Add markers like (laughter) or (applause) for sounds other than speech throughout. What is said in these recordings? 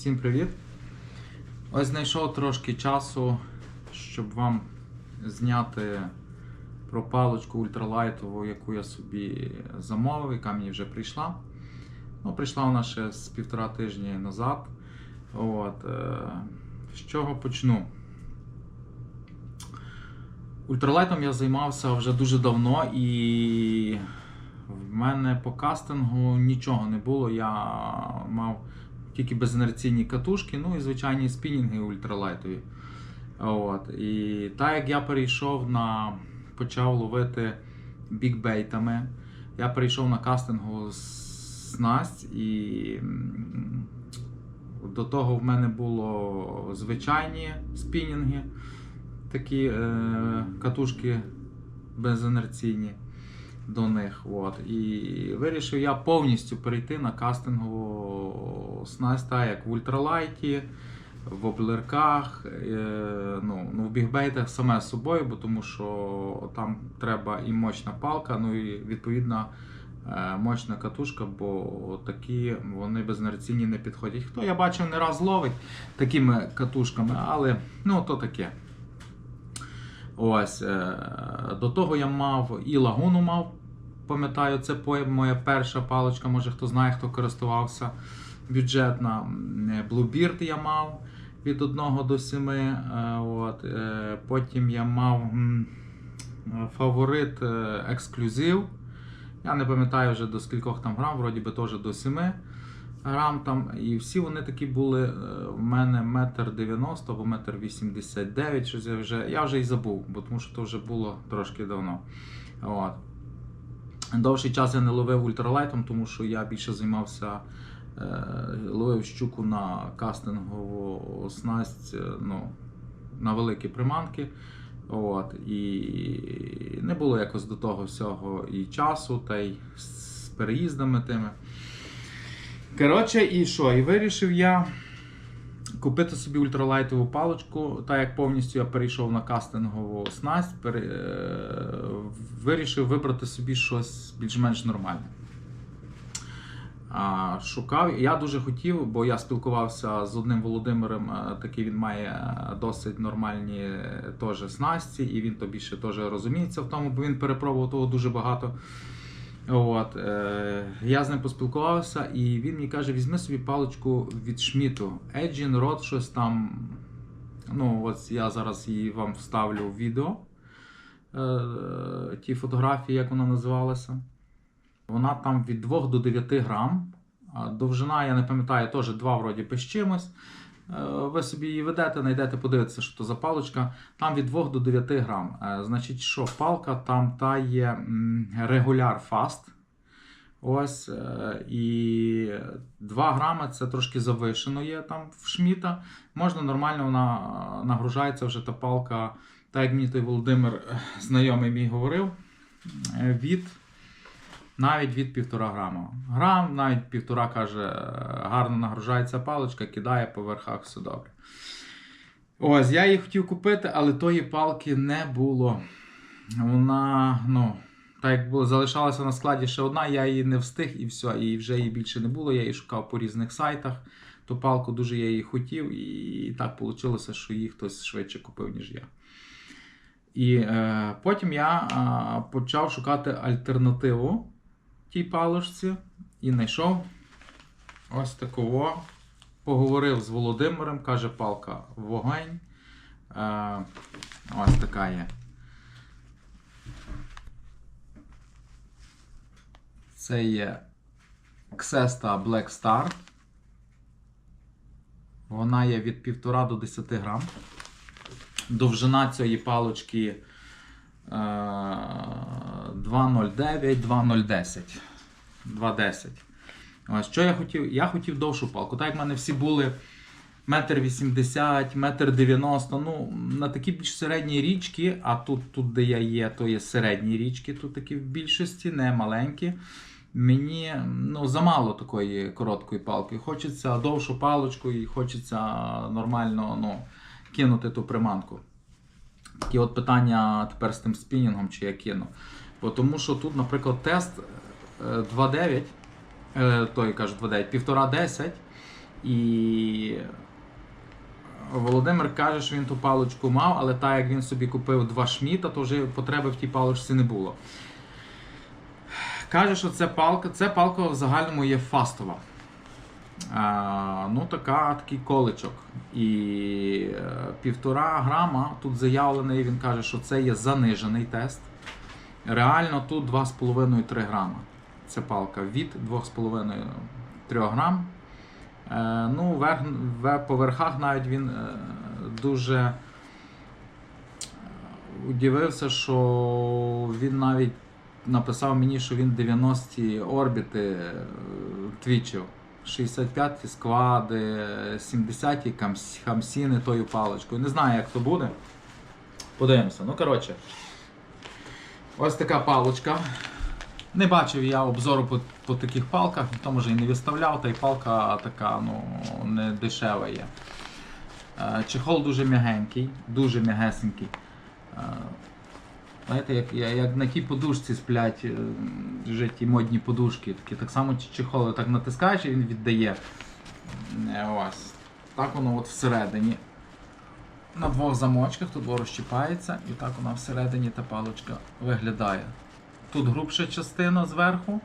Всім привіт! Ось знайшов трошки часу, щоб вам зняти про паличку ультралайтову, яку я собі замовив, яка мені вже прийшла. Ну, прийшла вона ще з півтора тижні назад. От, е, з чого почну? Ультралайтом я займався вже дуже давно і в мене по кастингу нічого не було. Я мав тільки безінерційні катушки, ну і звичайні спінінги ультралайтові. От. І так як я перейшов на почав ловити бікбейтами, я перейшов на кастингу снасть і до того в мене було звичайні спінінги, такі е, катушки безінерційні до них. От. І вирішив я повністю перейти на кастингову снасть, як в ультралайті, в облерках, е, ну, ну, в бігбейтах саме з собою, бо тому що там треба і мощна палка, ну і відповідно е, мощна катушка, бо такі вони безінерційні не підходять. Хто я бачив не раз ловить такими катушками, але ну то таке. Ось, е, до того я мав і лагуну мав, пам'ятаю, це моя перша паличка, може хто знає, хто користувався бюджетна. Bluebeard я мав від 1 до 7. е, От. е, Потім я мав фаворит е, ексклюзив. Я не пам'ятаю вже до скількох там грам, вроді би теж до 7 грам там. І всі вони такі були в мене метр 90 або метр 89, щось я вже, я вже і забув, бо тому що то вже було трошки давно. От. Довший час я не ловив ультралайтом, тому що я більше займався, е, ловив щуку на кастингову снасть е, ну, на великі приманки. От, і не було якось до того всього і часу, та й з переїздами тими. Коротше, і що? І вирішив я купити собі ультралайтову паличку, так як повністю я перейшов на кастингову снасть, е, вирішив вибрати собі щось більш-менш нормальне. Шукав, я дуже хотів, бо я спілкувався з одним Володимиром, е, такий він має е, досить нормальні теж снасті, і він то більше теж розуміється в тому, бо він перепробував того дуже багато. От, е, я з ним поспілкувався, і він мені каже: візьми собі паличку від Шміту. Еджін Рот, щось там. Ну, ось я зараз її вам вставлю в відео. Е, ті фотографії, як вона називалася. Вона там від 2 до 9 грам. Довжина, я не пам'ятаю, теж 2 вроді чимось. Е, Ви собі її ведете, знайдете, подивитися, що то за паличка. Там від 2 до 9 грам. Е, Значить, що палка там та є регуляр фаст. Ось. е, І 2 грами це трошки завишено є там в шміта. Можна нормально вона нагружається вже та палка, так як мені той Володимир знайомий мій говорив. Від навіть від півтора грама. Грам, навіть півтора каже, гарно нагружається паличка, кидає по верхах, все добре. Ось, я її хотів купити, але тої палки не було. Вона, ну, так як було, залишалася на складі ще одна, я її не встиг і все, і вже її більше не було. Я її шукав по різних сайтах. Ту палку дуже я її хотів, і так вийшло, що її хтось швидше купив, ніж я. І е, потім я е, почав шукати альтернативу тій паличці і знайшов ось такого. Поговорив з Володимиром, каже, палка вогонь. Е, ось така є. Це є Xesta Black Star. Вона є від 1,5 до 10 грам. Довжина цієї палочки е, 2,09, 2,010. 2,10. Ось що я хотів? Я хотів довшу палку. Так як в мене всі були метр 80, метр 90. Ну, на такі більш середні річки, а тут, тут, де я є, то є середні річки, тут такі в більшості, не маленькі. Мені ну, замало такої короткої палки. Хочеться довшу паличку і хочеться нормально ну, кинути ту приманку. Такі от питання тепер з тим спінінгом, чи я кину. Бо тому що тут, наприклад, тест 2.9, е, той каже 2.9, 1,5-10. І Володимир каже, що він ту паличку мав, але так як він собі купив два шміта, то вже потреби в тій паличці не було. Каже, що це палка, це палка в загальному є фастова. А, ну, така, такий количок. І е, півтора грама тут заявлений, він каже, що це є занижений тест. Реально тут 2,5-3 грама. Це палка від 2,5-3 грам. Е, ну, верх, ве- по верхах навіть він е, дуже е, удивився, що він навіть написав мені, що він 90-ті орбіти твічив. 65-ті сквади, 70-ті хамсіни тою паличкою. Не знаю, як то буде. Подивимося. Ну, коротше. Ось така паличка. Не бачив я обзору по, по таких палках, то може і не виставляв, та й палка така ну, не дешева є. Е, Чехол дуже м'ягенький, дуже м'ягесенький. Е, Знаєте, як, як на тій подушці сплять е, вже ті модні подушки, такі, так само чехол так натискаєш і він віддає. Ось. Так воно от всередині. На двох замочках тут розчіпається і так вона всередині та паличка виглядає. Тут грубша частина зверху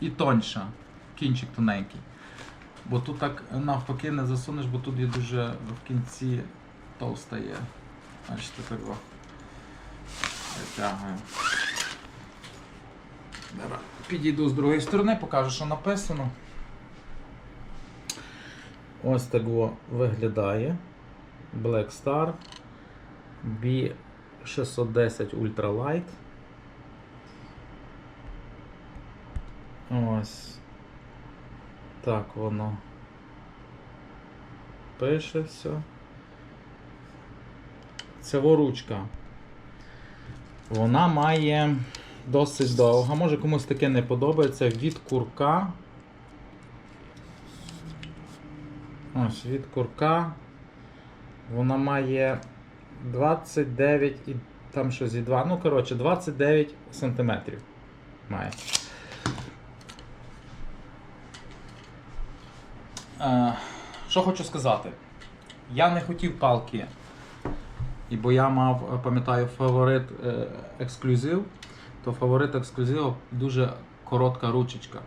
і тоньша, кінчик тоненький. Бо тут так навпаки не засунеш, бо тут є дуже в кінці товста є. Бачите, так о. Витягую. Підійду з другої сторони, покажу, що написано. Ось так виглядає. Black Star B610 Ultralight. Ось. Так воно пише все. Це ручка. Вона має досить довга. Може комусь таке не подобається. Від курка. Ось від курка. Вона має 29 і там щось і 2. Ну, коротше, 29 сантиметрів має. Що хочу сказати? Я не хотів палки, бо я мав, е, пам'ятаю, фаворит е, ексклюзив, то фаворит ексклюзиву дуже коротка ручечка.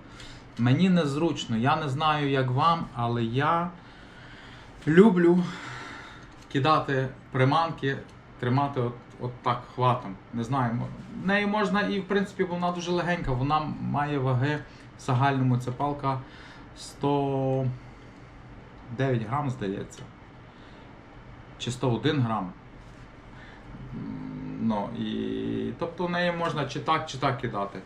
Мені незручно, я не знаю, як вам, але я люблю кидати приманки, тримати от, от так хватом. Не знаю, нею можна і в принципі вона дуже легенька, вона має ваги в загальному ця палка 109 грам, здається. Чи 101 грам. Ну, і... Тобто неї можна чи так, чи так кидати.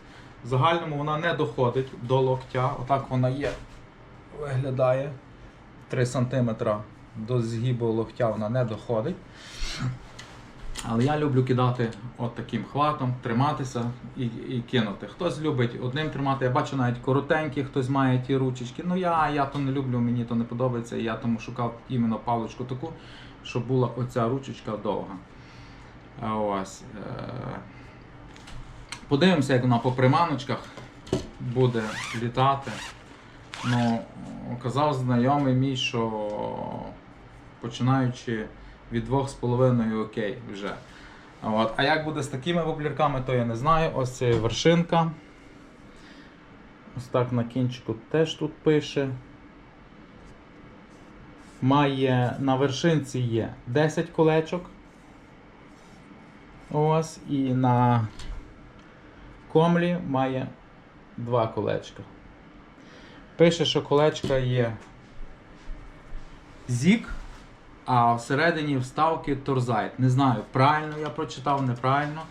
В загальному вона не доходить до локтя. Отак вона є. Виглядає 3 см до згибу локтя вона не доходить. Але я люблю кидати от таким хватом, триматися і, і кинути. Хтось любить одним тримати. Я бачу навіть коротенькі, хтось має ті ручечки. Ну я, я то не люблю, мені то не подобається. Я тому шукав іменно паличку таку, щоб була оця ручечка довга. Ось. е, Подивимося, як вона по приманочках буде літати. Ну, казав знайомий мій, що починаючи від 2,5 окей вже. От. А як буде з такими воблірками, то я не знаю. Ось це вершинка. Ось так на кінчику теж тут пише. Має на вершинці є 10 колечок. Ось, і на комлі має 2 колечка. Пише, що колечка є зік, а всередині вставки торзайт. Не знаю, правильно я прочитав, неправильно.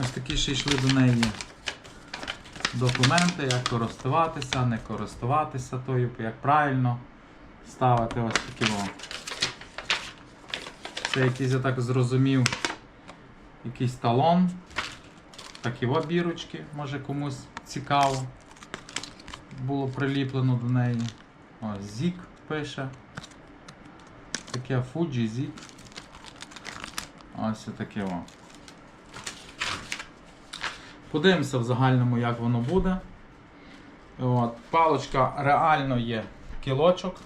Ось такі ще йшли до неї документи, як користуватися, не користуватися тою, як правильно ставити ось такі. О. Це якийсь, я так зрозумів, якийсь талон. Такі о бірочки, може комусь цікаво. Було приліплено до неї. Ось Зік пише. Таке Fuji Zig. Ось таке о. Подивимося в загальному, як воно буде. От. Палочка реально є кілочок.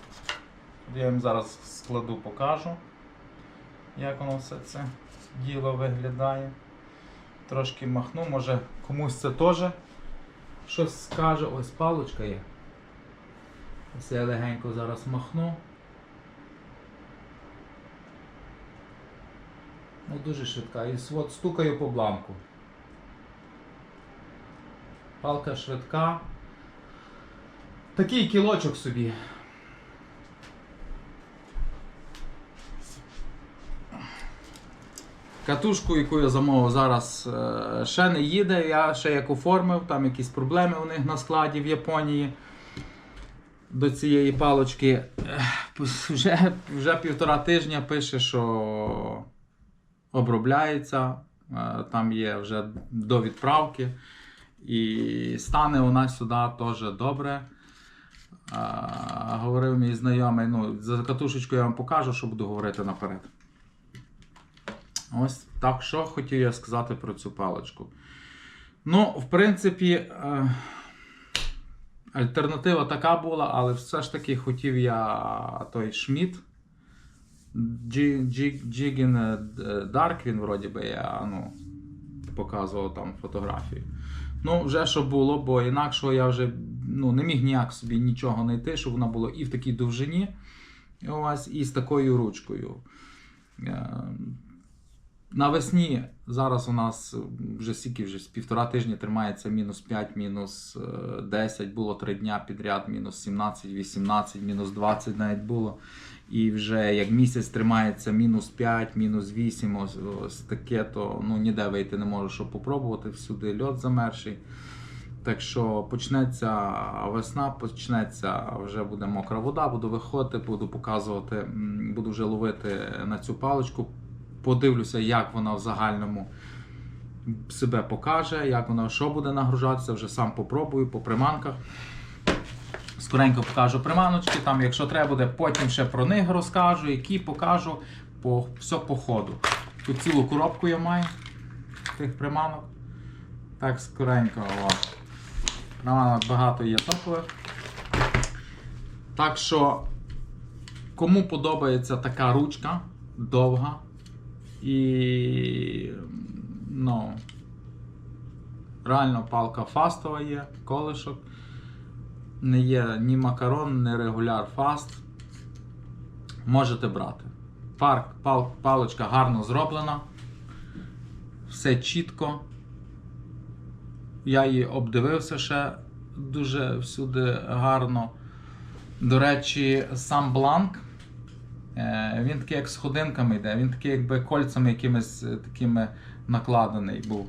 Я їм зараз складу, покажу, як воно все це діло виглядає. Трошки махну, може комусь це теж щось скаже. Ось паличка є. Ось я легенько зараз махну. Ну, дуже швидка. І от стукаю по бланку. Палка швидка. Такий кілочок собі. Катушку, яку я замовив зараз, е, ще не їде. Я ще як оформив, там якісь проблеми у них на складі в Японії. До цієї палочки вже, вже півтора тижня пише, що обробляється. Е, Там є вже до відправки. І стане у нас сюди теж добре. А, говорив мій знайомий, ну, за катушечку я вам покажу, що буду говорити наперед. Ось так, що хотів я сказати про цю паличку. Ну, в принципі, е, альтернатива така була, але все ж таки хотів я той Шміт. Джігін Дарк, він вроді би я ну, показував там фотографію. Ну, вже що було, бо інакшого я вже ну, не міг ніяк собі нічого знайти, щоб вона була і в такій довжині, ось, і з такою ручкою. Е, Навесні зараз у нас вже стільки вже з півтора тижні тримається мінус 5, мінус е, 10, було 3 дня підряд, мінус 17, 18, мінус 20 навіть було. І вже як місяць тримається мінус 5, мінус 8, ось, ось таке, то ну, ніде вийти не можу, щоб попробувати, всюди льот замерший. Так що почнеться весна, почнеться вже буде мокра вода, буду виходити, буду показувати, буду вже ловити на цю паличку. Подивлюся, як вона в загальному себе покаже, як вона що буде нагружатися, вже сам попробую по приманках. Скоренько покажу приманочки, там, якщо треба буде, потім ще про них розкажу, які покажу по, все по ходу. Тут цілу коробку я маю тих приманок. Так, скоренько. О. Приманок багато є топових. Так що, кому подобається така ручка довга і ну, реально палка фастова є, колишок. Не є ні макарон, ні регуляр фаст. Можете брати. Парк, пал, паличка гарно зроблена. Все чітко. Я її обдивився ще дуже всюди гарно. До речі, сам бланк. е, Він такий як з ходинками йде, він такий якби кольцями якимись е, такими накладений був.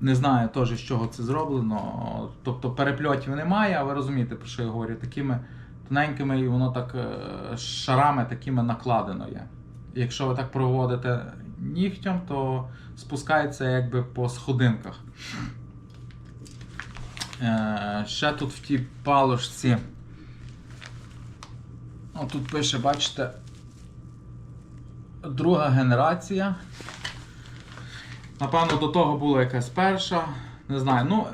Не знаю теж, з чого це зроблено. Тобто перепльотів немає, а ви розумієте, про що я говорю, такими тоненькими і воно так е, шарами такими накладено є. Якщо ви так проводите нігтем, то спускається якби по сходинках. Е, ще тут в тій палушці. О, тут пише, бачите, друга генерація. Напевно, до того була якась перша. Не знаю. Ну,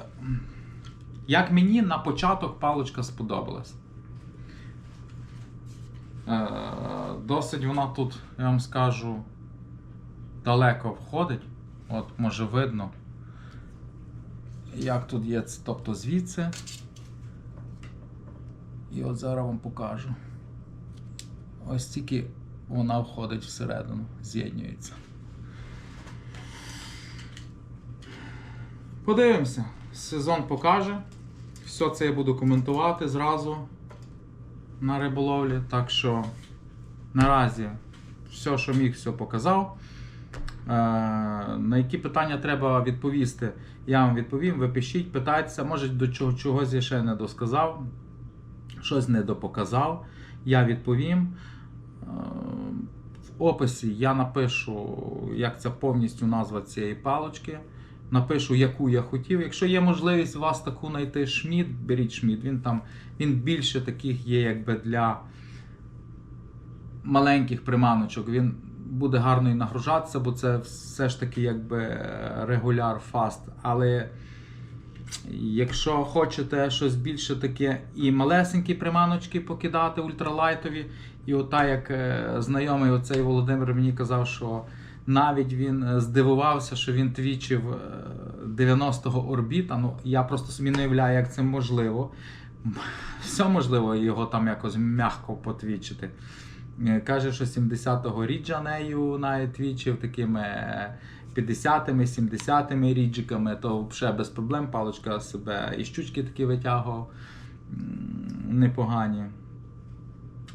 як мені на початок паличка сподобалась. Е, досить вона тут, я вам скажу, далеко входить. От, може видно. Як тут є, тобто звідси. І от зараз вам покажу. Ось тільки вона входить всередину, з'єднюється. Подивимося. Сезон покаже. Все це я буду коментувати зразу на риболовлі. Так що наразі все, що міг, все показав. Е, на які питання треба відповісти, я вам відповім. Ви пишіть, питайтеся, може до чого, чогось я ще не досказав, щось не допоказав. Я відповім. Е, В описі я напишу, як це повністю назва цієї палочки. Напишу, яку я хотів. Якщо є можливість вас таку знайти шміт, беріть шміт. Він там він більше таких є, якби для маленьких приманочок. Він буде гарно і нагружатися, бо це все ж таки якби регуляр фаст. Але Якщо хочете щось більше таке і малесенькі приманочки покидати ультралайтові, і ота як е, знайомий оцей Володимир мені казав, що навіть він е, здивувався, що він твічив е, 90-го орбіта. Ну я просто собі не уявляю, як це можливо. (laughs) Все можливо його там якось м'яко потвічити. Е, Каже, що 70-го ріджа нею навіть твічив такими е, 50-ми, 70-ми ріджиками, то взагалі без проблем паличка себе і щучки такі витягував непогані.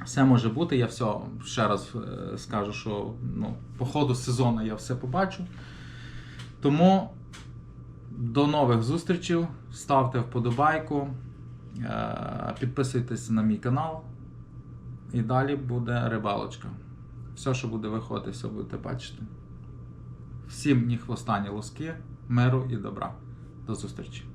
Все може бути, я все ще раз е, скажу, що ну, по ходу сезону я все побачу. Тому до нових зустрічей. Ставте вподобайку, е, підписуйтесь на мій канал. І далі буде рибалочка. Все, що буде виходити, все будете бачити. Всім ні хвоста, ні лоски, миру і добра. До зустрічі!